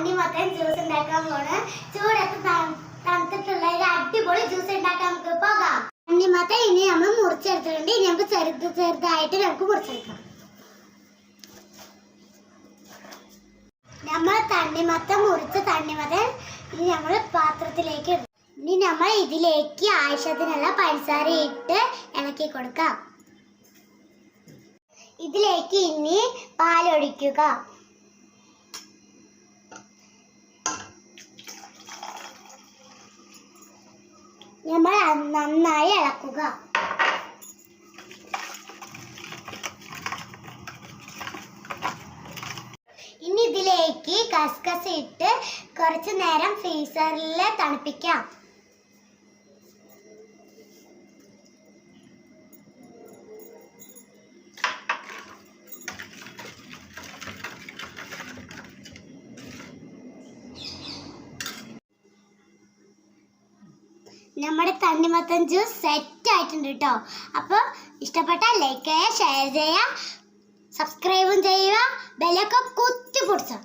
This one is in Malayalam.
തണ്ണി മത്തൻ ജ്യൂസ് ഉണ്ടാക്കാൻ പോണ്. ചൂടത്ത് തണുത്തിട്ടുള്ള ഒരു അടിപൊളി ജ്യൂസ് ഉണ്ടാക്കാൻ നമുക്ക് പോകാം. തണ്ണിമത്തൻ ഇനി നമ്മൾ മുറിച്ചെടുത്തിട്ടുണ്ട്. ഇനി നമുക്ക് ചെറുത് ചെറുതായിട്ട് നമുക്ക് മുറിച്ചെടുക്കാം. നമ്മൾ തണ്ണിമത്തം മുറിച്ച തണ്ണിമത്തൻ ഇനി നമ്മൾ പാത്രത്തിലേക്ക് ഇടും. ഇനി നമ്മൾ ഇതിലേക്ക് ആവശ്യത്തിനുള്ള പഞ്ചസാര ഇട്ട് ഇളക്കി കൊടുക്കാം. ഇതിലേക്ക് ഇനി പാലൊഴിക്കുക. നമ്മൾ നന്നായി ഇളക്കുക. ഇനി ഇതിലേക്ക് കസ്കസ് ഇട്ട് കുറച്ച് നേരം ഫ്രീസറിൽ തണുപ്പിക്കാം. നമ്മുടെ തണ്ണിമത്തൻ ജ്യൂസ് സെറ്റ് ആയിട്ടുണ്ട് കേട്ടോ. അപ്പോൾ ഇഷ്ടപ്പെട്ട ലൈക്ക് ചെയ്യുക ഷെയർ ചെയ്യുക സബ്സ്ക്രൈബും ചെയ്യുക ബെല്ലൊക്കെ കുത്തി പൊടിച്ചോ.